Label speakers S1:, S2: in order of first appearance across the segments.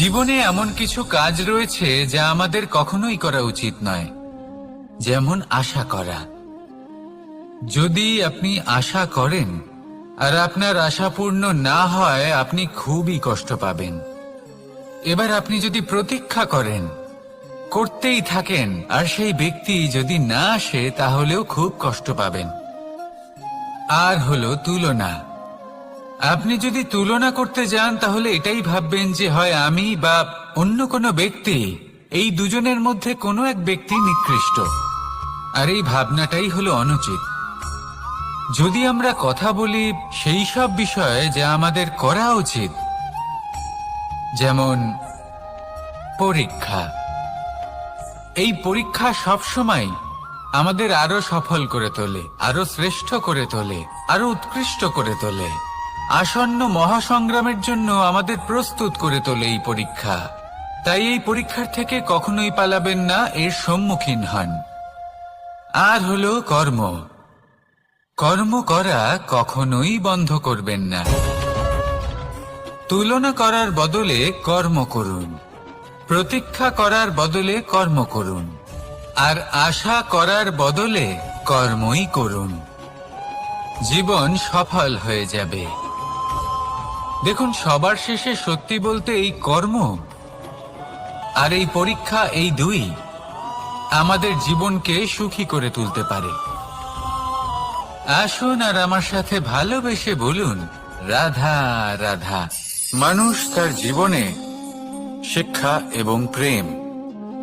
S1: জীবনে এমন কিছু কাজ রয়েছে যা আমাদের কখনোই করা উচিত নয়। যেমন আশা করা। যদি আপনি আশা করেন আর আপনার আশা পূর্ণ না হয়, আপনি খুবই কষ্ট পাবেন। এবার আপনি যদি প্রতীক্ষা করেন, করতেই থাকেন, আর সেই ব্যক্তি যদি না আসে, তাহলেও খুব কষ্ট পাবেন। আর হলো তুলনা। আপনি যদি তুলনা করতে যান, তাহলে এটাই ভাববেন যে, হয় আমি বা অন্য কোনো ব্যক্তি এই দুজনের মধ্যে কোনো এক ব্যক্তি নিকৃষ্ট। আর এই ভাবনাটাই হলো অনুচিত। যদি আমরা কথা বলি সেই সব বিষয়ে যা আমাদের করা উচিত, যেমন পরীক্ষা। এই পরীক্ষা সবসময় আমাদের আরও সফল করে তোলে, আরও শ্রেষ্ঠ করে তোলে, আরও উৎকৃষ্ট করে তোলে। আসন্ন মহাসংগ্রামের জন্য আমাদের প্রস্তুত করে তোলে এই পরীক্ষা। তাই এই পরীক্ষার থেকে কখনোই পালাবেন না, এর সম্মুখীন হন। আর হলো কর্ম। কর্ম করা কখনোই বন্ধ করবেন না। তুলনা করার বদলে কর্ম করুন। প্রতীক্ষা করার বদলে কর্ম করুন। আর আশা করার বদলে কর্মই করুন। জীবন সফল হয়ে যাবে। দেখুন, সবার শেষে সত্যি বলতে এই কর্ম আর এই পরীক্ষা এই দুই আমাদের জীবনকে সুখী করে তুলতে পারে। আসুন আর আমার সাথে ভালোবেসে বলুন, রাধা রাধা। মানুষ তার জীবনে শিক্ষা এবং প্রেম,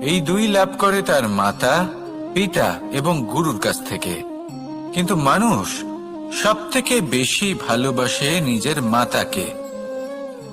S1: এই দুই লাভ করে তার মাতা, পিতা এবং গুরুর কাছ থেকে। কিন্তু মানুষ সব থেকে বেশি ভালোবাসে নিজের মাতাকে।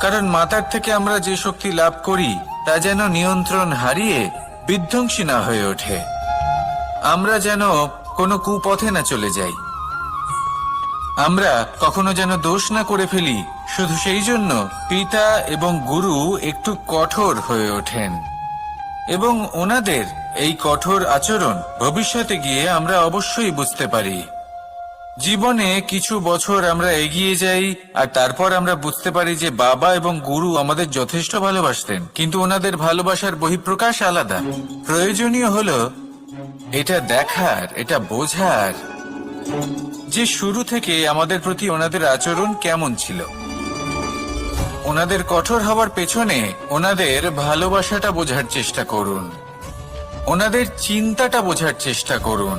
S1: কারণ মাতার থেকে আমরা যে শক্তি লাভ করি, তা যেন নিয়ন্ত্রণ হারিয়ে বিধ্বংসী না হয়ে ওঠে। আমরা যেন কোনো কুপথে না চলে যাই। আমরা কখনো যেন দোষ না করে ফেলি, শুধু সেই জন্য পিতা এবং গুরু একটু কঠোর হয়ে ওঠেন। এবং ওনাদের এই কঠোর আচরণ ভবিষ্যতে গিয়ে আমরা অবশ্যই বুঝতে পারি। জীবনে কিছু বছর আমরা এগিয়ে যাই আর তারপর আমরা বুঝতে পারি যে বাবা এবং গুরু আমাদের যথেষ্ট ভালোবাসতেন, কিন্তু ওনাদের ভালোবাসার বহিঃপ্রকাশ আলাদা। প্রয়োজনীয় হলো এটা দেখার, এটা বোঝার যে শুরু থেকে আমাদের প্রতি ওনাদের আচরণ কেমন ছিল। ওনাদের কঠোর হওয়ার পেছনে ওনাদের ভালোবাসাটা বোঝার চেষ্টা করুন। ওনাদের চিন্তাটা বোঝার চেষ্টা করুন।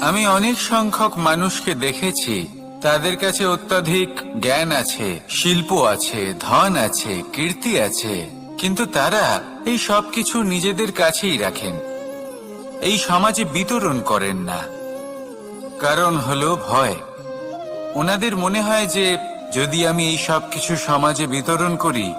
S1: আমি অনেক সংখ্যক মানুষকে দেখেছি। তাদের কাছে অত্যাধিক জ্ঞান আছে, শিল্প আছে, ধন আছে, কীর্তি আছে। কিন্তু তারা এই সব কিছু নিজেদের কাছেই রাখেন। এই সমাজে বিতরণ করেন না। কারণ হলো ভয়। ওনাদের মনে হয় যে, যদি আমি এই সব কিছু সমাজে বিতরণ করি,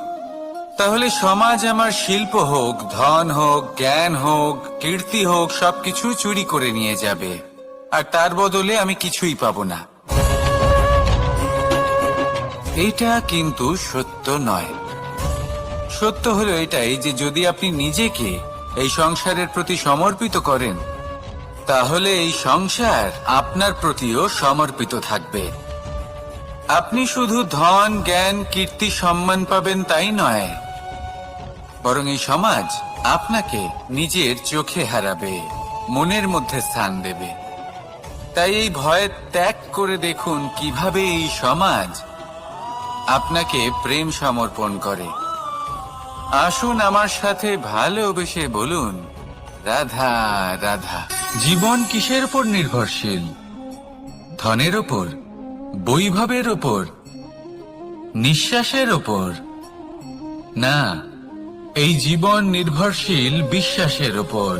S1: তাহলে সমাজ আমার শিল্প হোক, ধন হোক, জ্ঞান হোক, কীর্তি হোক, সবকিছু চুরি করে নিয়ে যাবে। আর তার বদলে আমি কিছুই পাব না। এটা কিন্তু সত্য নয়। সত্য হলো এটাই যে যদি আপনি নিজেকে এই সংসারের প্রতি সমর্পিত করেন, তাহলে এই সংসার আপনার প্রতিও সমর্পিত থাকবে। আপনি শুধু ধন, জ্ঞান, কীর্তি, সম্মান পাবেন তাই নয়, বরং এই সমাজ আপনাকে নিজের চোখে হারাবে, মনের মধ্যে স্থান দেবে। তাই এই ভয় ত্যাগ করে দেখুন কীভাবে এই সমাজ আপনাকে প্রেম সমর্পণ করে। আসুন আমার সাথে ভালোবেসে বলুন, রাধা রাধা। জীবন কিসের উপর নির্ভরশীল? ধনের ওপর বৈভবের ওপর নিঃশ্বাসের ওপর না, এই জীবন নির্ভরশীল বিশ্বাসের ওপর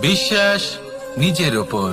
S1: বিশ্বাস নিজের ওপর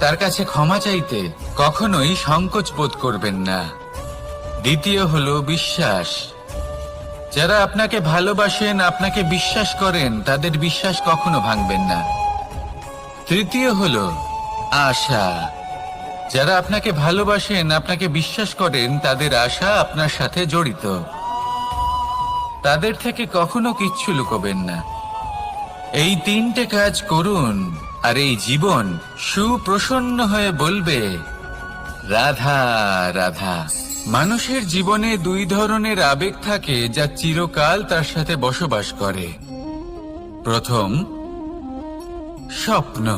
S1: তার কাছে ক্ষমা চাইতে কখনোই সংকোচ বোধ করবেন না। দ্বিতীয় হলো বিশ্বাস। যারা আপনাকে ভালোবাসেন, আপনাকে বিশ্বাস করেন, তাদের বিশ্বাস কখনো ভাঙবেন না। তৃতীয় হলো আশা। যারা আপনাকে ভালোবাসেন, আপনাকে বিশ্বাস করেন, তাদের আশা আপনার সাথে জড়িত। তাদের থেকে কখনো কিচ্ছু লুকোবেন না। এই তিনটে কাজ করুন। আর এই জীবন সুপ্রসন্ন হয়ে বলবে, রাধা রাধা। মানুষের জীবনে দুই ধরনের আবেগ থাকে যা চিরকাল তার সাথে বসবাস করে। প্রথম, স্বপ্ন।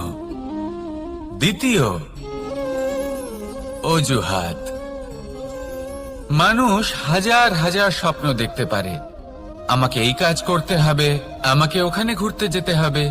S1: দ্বিতীয়, অজুহাত। মানুষ হাজার হাজার স্বপ্ন দেখতে পারে। আমাকে এই কাজ করতে হবে, আমাকে ওখানে ঘুরতে যেতে হবে।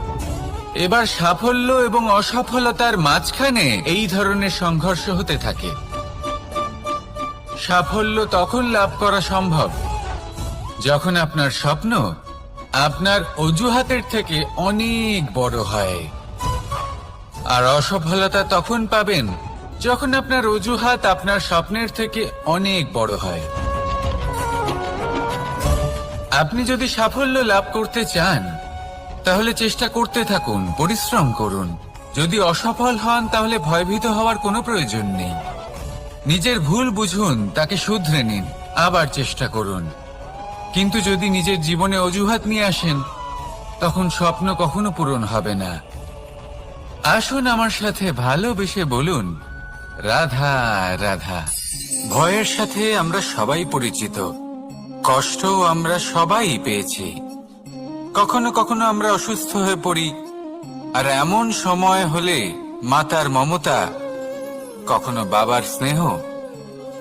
S1: এবার সাফল্য এবং অসফলতার মাঝখানে এই ধরনের সংঘর্ষ হতে থাকে। সাফল্য তখন লাভ করা সম্ভব, যখন আপনার স্বপ্ন আপনার অজুহাতের থেকে অনেক বড় হয়। আর অসফলতা তখন পাবেন যখন আপনার অজুহাত আপনার স্বপ্নের থেকে অনেক বড় হয়। আপনি যদি সাফল্য লাভ করতে চান তাহলে চেষ্টা করতে থাকুন, পরিশ্রম করুন। যদি অসফল হন, তাহলে ভয়ভীত হওয়ার কোনো প্রয়োজন নেই। নিজের ভুল বুঝুন, তাকে শুধরে নিন, আবার চেষ্টা করুন। কিন্তু যদি নিজের জীবনে অজুহাত নিয়ে আসেন, তখন স্বপ্ন কখনো পূরণ হবে না। আসুন আমার সাথে ভালোবেসে বলুন, রাধা রাধা। ভয়ের সাথে আমরা সবাই পরিচিত। কষ্ট আমরা সবাই পেয়েছি। কখনো কখনো আমরা অসুস্থ হয়ে পড়ি। আর এমন সময় হলে মাতার মমতা, কখনো বাবার স্নেহ,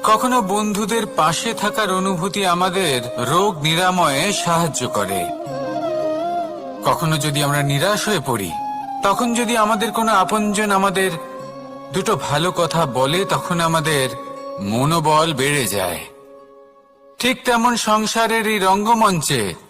S1: কখনো বন্ধুদের পাশে থাকার অনুভূতি আমাদের রোগ নিরাময়ে সাহায্য করে। কখনো যদি আমরা নিরাশ হয়ে পড়ি, তখন যদি আমাদের কোনো আপনজন আমাদের দুটো ভালো কথা বলে, তখন আমাদের মনোবল বেড়ে যায়। ঠিক তেমন সংসারের এই রঙ্গমঞ্চে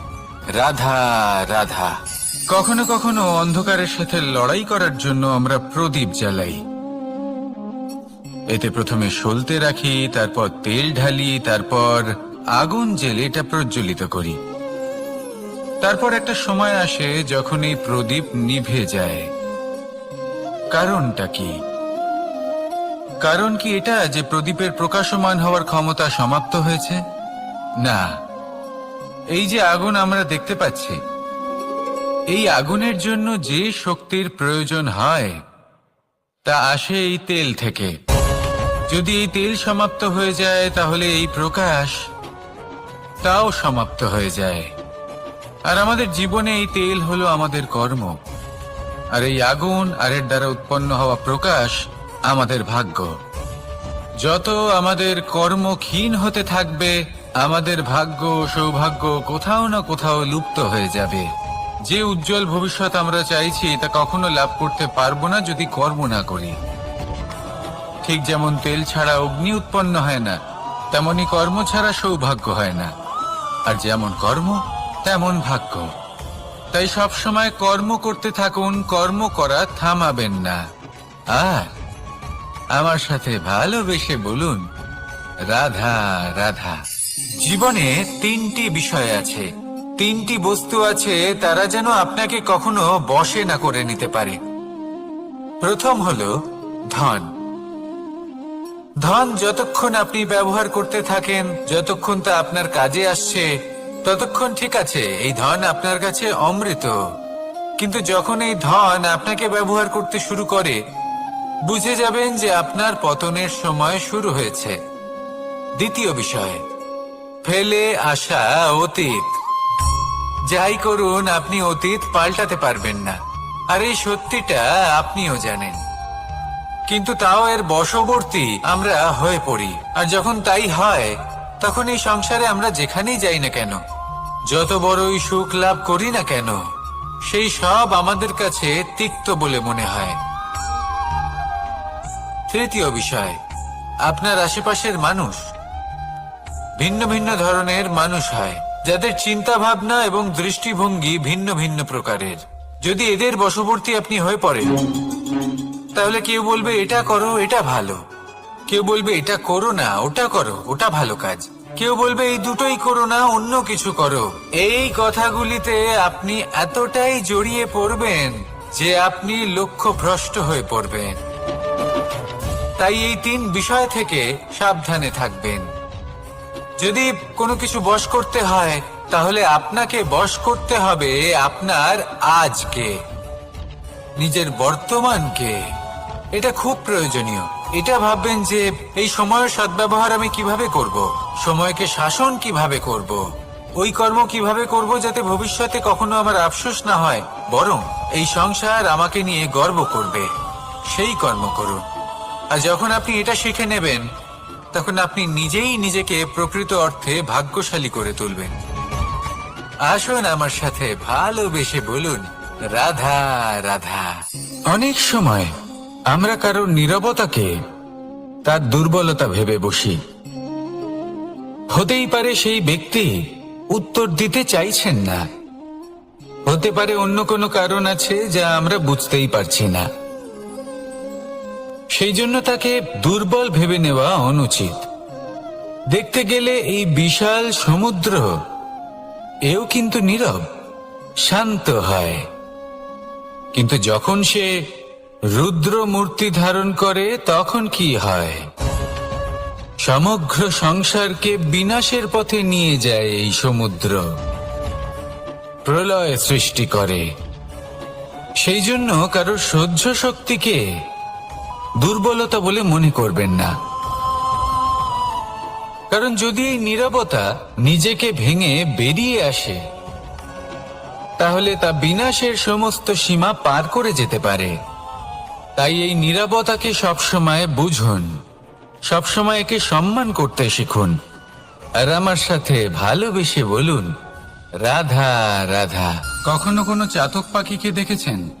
S1: রাধা রাধা। কখনো কখনো অন্ধকারের সাথে লড়াই করার জন্য আমরা প্রদীপ জ্বালাই। এতে প্রথমে সলতে রাখি, তারপর তেল ঢালি, তারপর আগুন জেলে এটা প্রজ্বলিত করি। তারপর একটা সময় আসে যখন এই প্রদীপ নিভে যায়। কারণটা কি? কারণ কি এটা যে প্রদীপের প্রকাশমান হওয়ার ক্ষমতা সমাপ্ত হয়েছে? না এই যে আগুন আমরা দেখতে পাচ্ছি, এই আগুনের জন্য যে শক্তির প্রয়োজন হয়, তা আসে এই তেল থেকে। যদি এই তেল সমাপ্ত হয়ে যায়, তাহলে এই প্রকাশ তাও সমাপ্ত হয়ে যায়। আর আমাদের জীবনে এই তেল হলো আমাদের কর্ম। আর এই আগুন আর এর দ্বারা উৎপন্ন হওয়া প্রকাশ আমাদের ভাগ্য। যত আমাদের কর্ম ক্ষীণ হতে থাকবে আমাদের ভাগ্য সৌভাগ্য কোথাও না কোথাও লুপ্ত হয়ে যাবে। যে উজ্জ্বল ভবিষ্যৎ আমরা চাইছি, তা কখনো লাভ করতে পারব না যদি কর্ম না করি। ঠিক যেমন তেল ছাড়া অগ্নি উৎপন্ন হয় না, তেমনি কর্ম ছাড়া সৌভাগ্য হয় না। আর যেমন কর্ম, তেমন ভাগ্য। তাই সব সময় কর্ম করতে থাকুন, কর্ম করা থামাবেন না। আর আমার সাথে ভালোবেসে বলুন, রাধা রাধা। জীবনে তিনটি বিষয় আছে। তিনটি বস্তু আছে তারা যেন আপনাকে কখনো বশে না করে নিতে পারে। প্রথম হলো ধন। ধন যতক্ষণ আপনি ব্যবহার করতে থাকেন, যতক্ষণ তা আপনার কাজে আসছে, ততক্ষণ ঠিক আছে, এই ধন আপনার কাছে অমৃত। কিন্তু যখন এই ধন আপনাকে ব্যবহার করতে শুরু করে, বুঝে যাবেন যে আপনার পতনের সময় শুরু হয়েছে। দ্বিতীয় বিষয় ফেলে আসা অতীত। যাই করুন, আপনি অতীত পাল্টাতে পারবেন না। আর এই সত্যিটা আপনিও জানেন। কিন্তু তাও এর বশবর্তী আমরা হয়ে পড়ি। আর যখন তাই হয়, তখন এই সংসারে আমরা যেখানেই যাই না কেন, যত বড়ই সুখ লাভ করি না কেন, সেই সব আমাদের কাছে তিক্ত বলে মনে হয়। তৃতীয় বিষয়, আপনার আশেপাশের মানুষ। ভিন্ন ভিন্ন ধরনের মানুষ হয়, যাদের চিন্তা ভাবনা এবং দৃষ্টিভঙ্গি ভিন্ন ভিন্ন প্রকারের। যদি এদের বশবর্তী আপনি হয়ে পড়েন, তাহলে কেউ বলবে, এটা করো, এটা ভালো। কেউ বলবে, এটা করো না, ওটা করো, ওটা ভালো কাজ। কেউ বলবে, এই দুটোই করো না, অন্য কিছু করো। এই কথাগুলিতে আপনি এতটাই জড়িয়ে পড়বেন যে আপনি লক্ষ্য ভ্রষ্ট হয়ে পড়বেন। তাই এই তিন বিষয় থেকে সাবধানে থাকবেন। যদি কোনো কিছু বশ করতে হয়, তাহলে আপনাকে বশ করতে হবে আপনার আজকে, নিজের বর্তমানকে। এটা খুব প্রয়োজনীয়। এটা ভাববেন যে, এই সময়ের সদ্ব্যবহার আমি কীভাবে করব? সময়কে শাসন কীভাবে করব? ওই কর্ম কীভাবে করব যাতে ভবিষ্যতে কখনো আমার আফসোস না হয়? বরং এই সংসার আমাকে নিয়ে গর্ব করবে। সেই কর্ম করুন। আর যখন আপনি এটা শিখে নেবেন তখন আপনি নিজেই নিজেকে প্রকৃত অর্থে ভাগ্যশালী করে তুলবেন। আসুন আমার সাথে ভালোবেসে বলুন, রাধা রাধা। অনেক সময় আমরা কারোর নীরবতাকে তার দুর্বলতা ভেবে বসি। হতেই পারে সেই ব্যক্তি উত্তর দিতে চাইছেন না। হতে পারে অন্য কোনো কারণ আছে যা আমরা বুঝতেই পারছি না। সেই জন্য তাকে দুর্বল ভেবে নেওয়া অনুচিত। দেখতে গেলে এই বিশাল সমুদ্র, এও কিন্তু নীরব, শান্ত হয়। কিন্তু যখন সে রুদ্র মূর্তি ধারণ করে, তখন কি হয়? সমগ্র সংসারকে বিনাশের পথে নিয়ে যায় এই সমুদ্র। প্রলয় সৃষ্টি করে। সেই জন্য কারোর সহ্য শক্তিকে দুর্বলতা বলে মনে করবেন না। কারণ যদি এই নীরবতা নিজেকে ভেঙে বেরিয়ে আসে, তাহলে তা বিনাশের সমস্ত সীমা পার করে যেতে পারে। তাই এই নীরবতাকে সবসময় বুঝুন, সবসময় একে সম্মান করতে শিখুন, আর আমার সাথে ভালোবেসে বলুন, রাধা রাধা। কখনো কোনো চাতক পাখিকে দেখেছেন?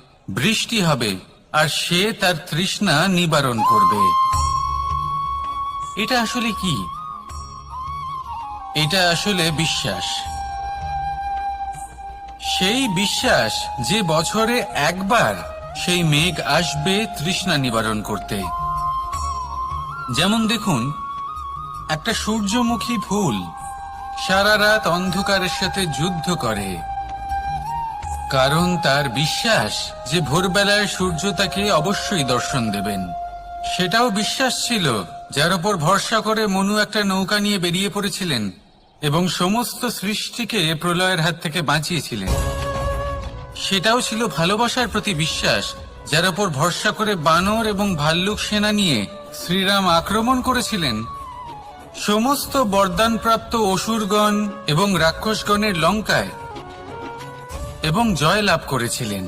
S1: বৃষ্টি হবে, আর সে তার তৃষ্ণা নিবারণ করবে। এটা আসলে কি? এটা আসলে বিশ্বাস। সেই বিশ্বাস যে বছরে একবার সেই মেঘ আসবে তৃষ্ণা নিবারণ করতে। যেমন দেখুন, একটা সূর্যমুখী ফুল সারা রাত অন্ধকারের সাথে যুদ্ধ করে। কারণ তার বিশ্বাস যে ভোরবেলায় সূর্য তাকে অবশ্যই দর্শন দেবেন। সেটাও বিশ্বাস ছিল, যার উপর ভরসা করে মনু একটা নৌকা নিয়ে বেরিয়ে পড়েছিলেন এবং সমস্ত সৃষ্টিকে প্রলয়ের হাত থেকে বাঁচিয়েছিলেন। সেটাও ছিল ভালোবাসার প্রতি বিশ্বাস, যার উপর ভরসা করে বানর এবং ভাল্লুক সেনা নিয়ে শ্রীরাম আক্রমণ করেছিলেন। সমস্ত বরদানপ্রাপ্ত অসুরগণ এবং রাক্ষসগণের লঙ্কায় এবং জয় লাভ করেছিলেন।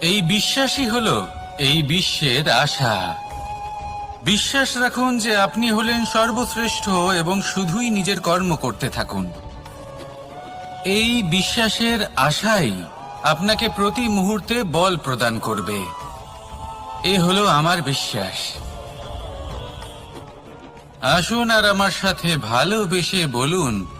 S1: এই বিশ্বাসই হল এই বিশ্বের আশা। বিশ্বাস রাখুন যে আপনি হলেন সর্বশ্রেষ্ঠ এবং শুধুই নিজের কর্ম করতে থাকুন। এই বিশ্বাসের আশাই আপনাকে প্রতি মুহূর্তে বল প্রদান করবে। এ হলো আমার বিশ্বাস। আসুন আর আমার সাথে ভালোবেসে বলুন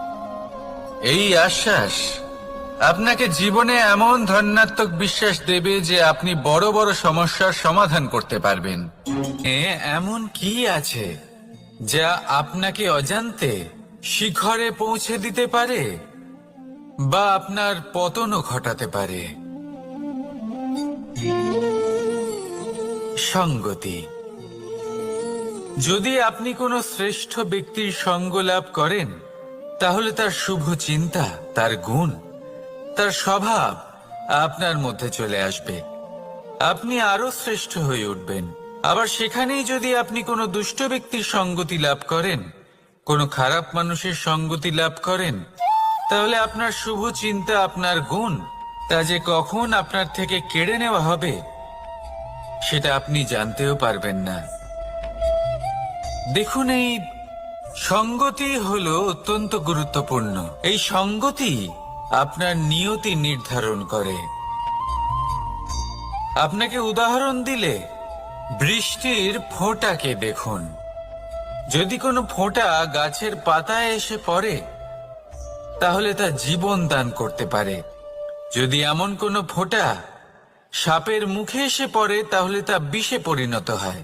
S1: এই আশ্বাস, আপনাকে জীবনে এমন ধন্যাত্মক বিশ্বাস দেবে যে আপনি বড় বড় সমস্যার সমাধান করতে পারবেন। এ এমন কি আছে যা আপনাকে অজান্তে শিখরে পৌঁছে দিতে পারে বা আপনার পতনও ঘটাতে পারে? সঙ্গতি। যদি আপনি কোনো শ্রেষ্ঠ ব্যক্তির সঙ্গ লাভ করেন তাহলে তার শুভ চিন্তা, তার গুণ, তার স্বভাব আপনার মধ্যে চলে আসবে। আপনি আরও শ্রেষ্ঠ হয়ে উঠবেন। আবার সেখানেই যদি আপনি কোনো দুষ্ট ব্যক্তির সঙ্গতি লাভ করেন, কোনো খারাপ মানুষের সঙ্গতি লাভ করেন, তাহলে আপনার শুভ চিন্তা, আপনার গুণ, তা যে কখন আপনার থেকে কেড়ে নেওয়া হবে, সেটা আপনি জানতেও পারবেন না। দেখুন এই সঙ্গতি হলো অত্যন্ত গুরুত্বপূর্ণ। এই সঙ্গতি আপনার নিয়তি নির্ধারণ করে। আপনাকে উদাহরণ দিলে বৃষ্টির ফোঁটাকে দেখুন। যদি কোনো ফোঁটা গাছের পাতায় এসে পড়ে, তাহলে তা জীবন দান করতে পারে। যদি এমন কোনো ফোঁটা সাপের মুখে এসে পড়ে, তাহলে তা বিষে পরিণত হয়।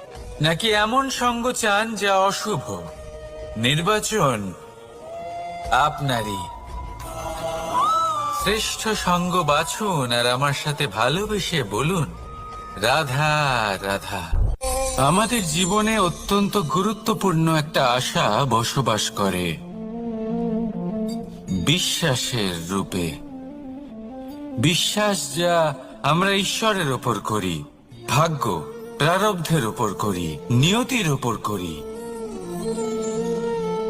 S1: নাকি এমন সঙ্গ চান যা অশুভ? নির্বাচন আপনারই। শ্রেষ্ঠ সঙ্গ বাছুন আর আমার সাথে ভালোবেসে বলুন, রাধা রাধা। আমাদের জীবনে অত্যন্ত গুরুত্বপূর্ণ একটা আশা বসবাস করে, বিশ্বাসের রূপে। বিশ্বাস যা আমরা ঈশ্বরের ওপর করি, ভাগ্য। প্রারব্ধের ওপর করি, নিয়তির ওপর করি।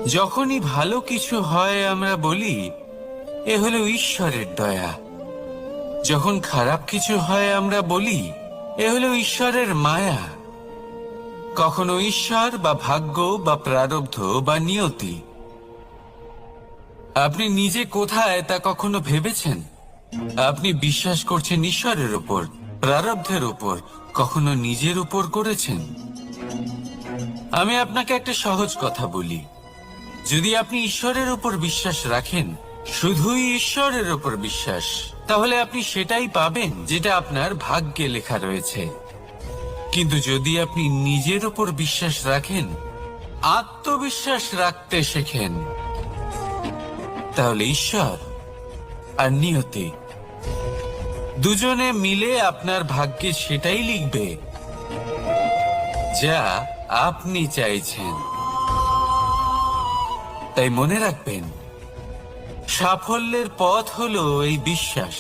S1: যখনই ভালো কিছু হয় আমরা বলি, এ হলো ঈশ্বরের দয়া। যখন খারাপ কিছু হয় আমরা বলি, এ হলো ঈশ্বরের মায়া। কখনো ঈশ্বর বা ভাগ্য বা প্রারব্ধ বা নিয়তি। আপনি নিজে কোথায় তা কখনো ভেবেছেন? আপনি বিশ্বাস করছেন ঈশ্বরের উপর, প্রারব্ধের উপর কখনো নিজের উপর করেছেন? আমি আপনাকে একটা সহজ কথা বলি। যদি আপনি ঈশ্বরের উপর বিশ্বাস রাখেন, শুধুই ঈশ্বরের উপর বিশ্বাস, তাহলে আপনি সেটাই পাবেন যেটা আপনার ভাগ্যে লেখা রয়েছে। কিন্তু যদি আপনি নিজের উপর বিশ্বাস রাখেন, আত্মবিশ্বাস রাখতে শেখেন, তাহলে ঈশ্বর আর নিয়তি। দুজনে মিলে আপনার ভাগ্যে সেটাই লিখবে যা আপনি চাইছেন। তাই মনে রাখবেন, সাফল্যের পথ হলো এই বিশ্বাস।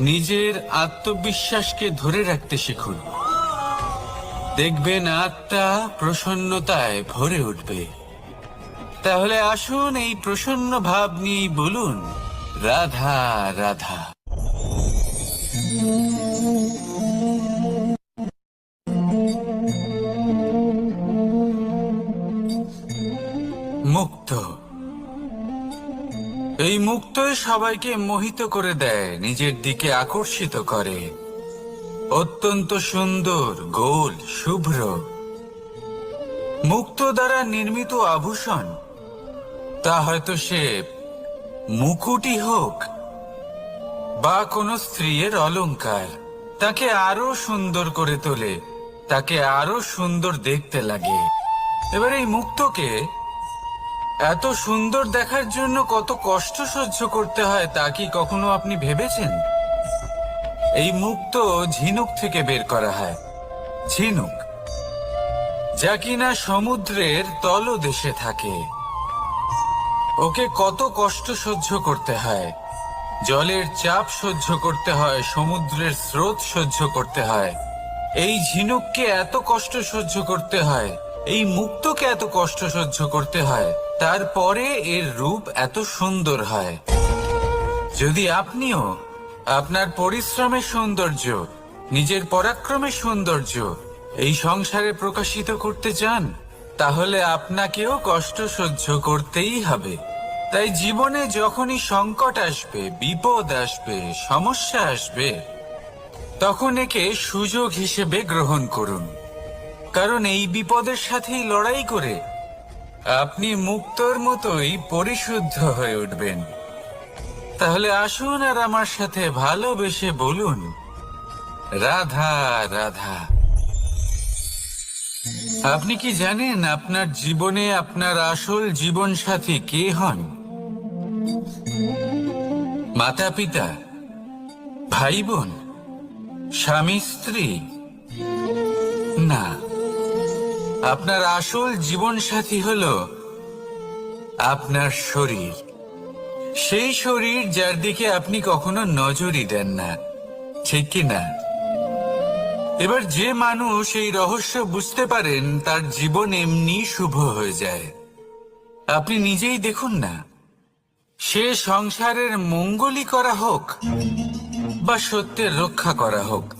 S1: নিজের আত্মবিশ্বাসকে ধরে রাখতে শিখুন। দেখবেন আত্মা প্রসন্নতায় ভরে উঠবে। তাহলে আসুন এই প্রসন্ন ভাব নিয়ে বলুন, রাধা রাধা। মুক্ত। এই মুক্তই সবাইকে মোহিত করে দেয়, নিজের দিকে আকর্ষিত করে। অত্যন্ত সুন্দর, গোল, শুভ্র। মুক্ত দ্বারা নির্মিত আভূষণ। তা হয়তো সে মুকুটি হোক বা কোনো স্ত্রীর অলংকার। তাকে আরও সুন্দর করে তোলে, তাকে আরও সুন্দর দেখতে লাগে। এবার এই মুক্তকে এত সুন্দর দেখার জন্য কত কষ্ট সহ্য করতে হয় তা কি কখনো আপনি ভেবেছেন? এই মুক্ত ঝিনুক থেকে বের করা হয়। ঝিনুক, যা কিনা সমুদ্রের তলদেশে থাকে। ওকে কত কষ্ট সহ্য করতে হয়। জলের চাপ সহ্য করতে হয়, সমুদ্রের স্রোত সহ্য করতে হয়। এই ঝিনুককে এত কষ্ট সহ্য করতে হয়, এই মুক্তকে এত কষ্ট সহ্য করতে হয়, তারপরে এর রূপ এত সুন্দর হয়। যদি আপনিও আপনার পরিশ্রমের সৌন্দর্য, নিজের পরাক্রমের সৌন্দর্য এই সংসারে প্রকাশিত করতে চান, তাহলে আপনাকেও কষ্ট সহ্য করতেই হবে। তাই জীবনে যখনই সংকট আসবে, বিপদ আসবে, সমস্যা আসবে, তখন একে সুযোগ হিসেবে গ্রহণ করুন। কারণ এই বিপদের সাথেই লড়াই করে আপনি মুক্তর মতোই পরিশুদ্ধ হয়ে উঠবেন। তাহলে আসুন আর আমার সাথে ভালোবেসে বলুন, রাধা রাধা। আপনি কি জানেন আপনার জীবনে আপনার আসল জীবন সাথী কে হন? মাতা পিতা ভাই বোন স্বামী, স্ত্রী। না, আপনার আসল জীবন সাথী হল আপনার শরীর। সেই শরীর যার দিকে আপনি কখনো নজরই দেন না, ঠিক কি না? এবার যে মানুষ এই রহস্য বুঝতে পারেন, তার জীবন এমনি শুভ হয়ে যায়। আপনি নিজেই দেখুন না। সে সংসারের মঙ্গলই করা হোক বা সত্যের রক্ষা করা হোক।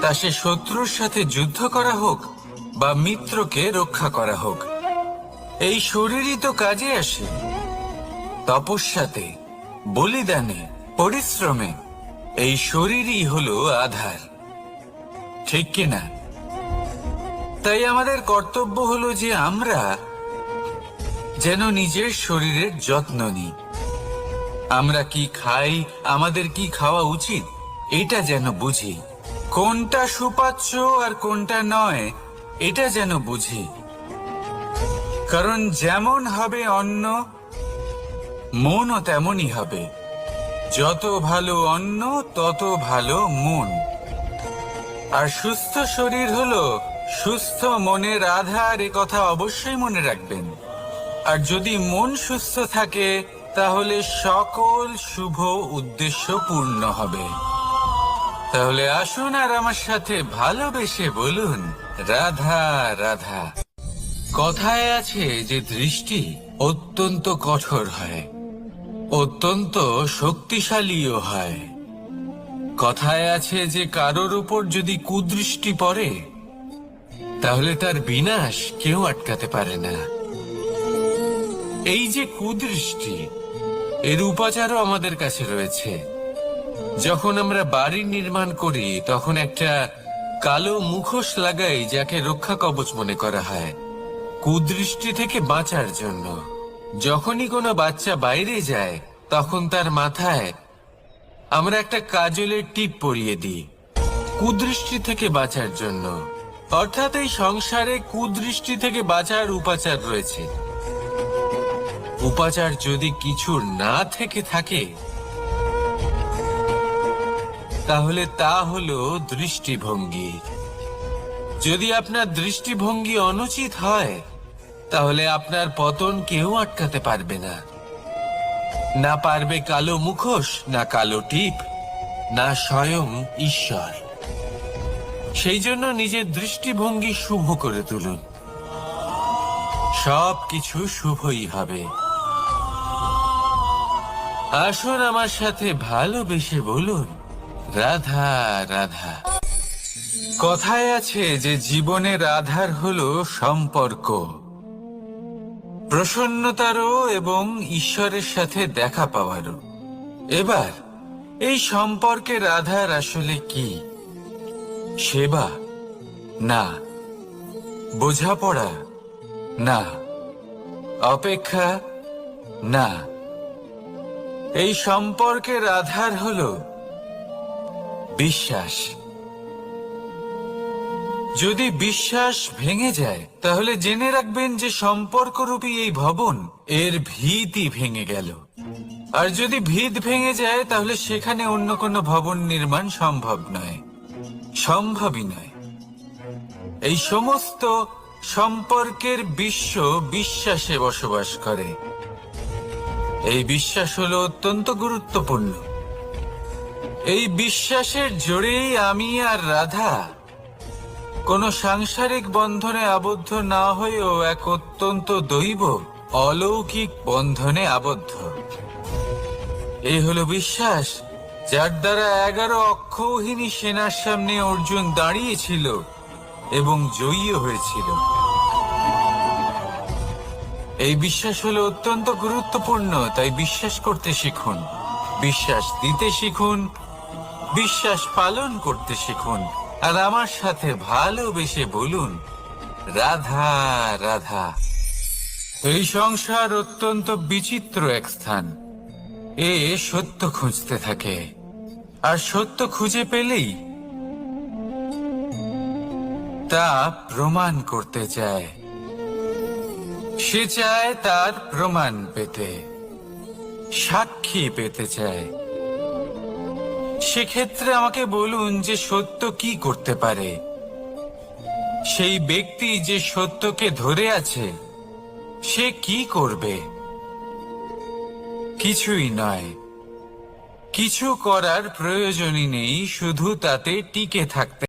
S1: তা সে শত্রুর সাথে যুদ্ধ করা হোক বা মিত্রকে রক্ষা করা হোক। এই শরীরই তো কাজে আসে। তপস্যাতে, বলিদানে, পরিশ্রমে এই শরীরই হলো আধার। ঠিক কিনা? তাই আমাদের কর্তব্য হলো যে আমরা যেন নিজের শরীরের যত্ন নিই। আমরা কি খাই? আমাদের কি খাওয়া উচিত? এটা যেন বুঝি। কোনটা সুপাচ্য আর কোনটা নয়, এটা যেন বুঝি। কারণ যেমন হবে অন্ন, মনও তেমনই হবে। যত ভালো অন্ন, তত ভালো মন। আর সুস্থ শরীর হলো সুস্থ মনের আধার, এ কথা অবশ্যই মনে রাখবেন। আর যদি মন সুস্থ থাকে, তাহলে সকল শুভ উদ্দেশ্য পূর্ণ হবে। তাহলে আসুন আর আমার সাথে ভালোবেসে বলুন, রাধা রাধা। কথায় আছে যে দৃষ্টি অত্যন্ত কঠোর হয়, অত্যন্ত শক্তিশালীও হয়। কথায় আছে যে কারোর উপর যদি কুদৃষ্টি পড়ে, তাহলে তার বিনাশ কেউ আটকাতে পারে না। এই যে কুদৃষ্টি, এর উপাচারও আমাদের কাছে রয়েছে। যখন আমরা বাড়ি নির্মাণ করি, তখন একটা কালো মুখোশ লাগাই যাকে রক্ষা কবচ মনে করা হয়। কুদৃষ্টি থেকে বাঁচার জন্য। যখনই কোনো বাচ্চা বাইরে যায়, তখন তার মাথায় আমরা একটা কাজলের টিপ পরিয়ে দিই, কুদৃষ্টি থেকে বাঁচার জন্য। অর্থাৎ এই সংসারে কুদৃষ্টি থেকে বাঁচার উপাচার রয়েছে। উপাচার যদি কিছু না থেকে থাকে, তাহলে তা হলো দৃষ্টিভঙ্গি। যদি আপনার দৃষ্টিভঙ্গি অনুচিত হয়, তাহলে আপনার পতন কেউ আটকাতে পারবে না। না পারবে কালো মুখোশ, না কালো টিপ, না স্বয়ং ঈশ্বর। সেই জন্য নিজের দৃষ্টিভঙ্গি শুভ করে তুলুন। সব কিছু শুভই হবে। আসুন আমার সাথে ভালোবেসে বলুন। রাধা রাধা। কথায় আছে যে জীবনের আধার হলো সম্পর্ক। প্রসন্নতারও এবং ঈশ্বরের সাথে দেখা পাওয়ারও। এবার, এই সম্পর্কের আধার আসলে কি? সেবা? না। বোঝাপড়া? না। অপেক্ষা? না। এই সম্পর্কের আধার হল বিশ্বাস। যদি বিশ্বাস ভেঙে যায়, তাহলে জেনে রাখবেন যে সম্পর্করূপী এই ভবন, এর ভিতই ভেঙে গেল। আর যদি ভিত ভেঙে যায়, তাহলে সেখানে অন্য কোনো ভবন নির্মাণ সম্ভব নয়, সম্ভবই নয়। এই সমস্ত সম্পর্কের বিশ্ব বিশ্বাসে বসবাস করে। এই বিশ্বাস হলো অত্যন্ত গুরুত্বপূর্ণ। এই বিশ্বাসের জোরেই আমি আর রাধা কোনো সাংসারিক বন্ধনে আবদ্ধ না হয়েও এক অত্যন্ত দৈব, অলৌকিক বন্ধনে আবদ্ধ। এই হলো বিশ্বাস, যার দ্বারা এগারো অক্ষৌহিনী সেনার সামনে অর্জুন দাঁড়িয়েছিল এবং জয়ী হয়েছিল। এই বিশ্বাস হলো অত্যন্ত গুরুত্বপূর্ণ, তাই বিশ্বাস করতে শিখুন। বিশ্বাস দিতে শিখুন, বিশ্বাস পালন করতে শিখুন, আর আমার সাথে ভালোবেসে বলুন, রাধা রাধা। এই সংসার অত্যন্ত বিচিত্র এক স্থান। এ সত্য খুঁজতে থাকে, আর সত্য খুঁজে পেলেই তা প্রমাণ করতে চায়। সে চায় তার প্রমাণ পেতে, সাক্ষী পেতে চায়। সেক্ষেত্রে আমাকে বলুন যে সত্য কি করতে পারে। সেই ব্যক্তি যে সত্যকে ধরে আছে, সে কি করবে? কিছুই নয়। কিছু করার প্রয়োজনই নেই, শুধু তাতে টিকে থাকতে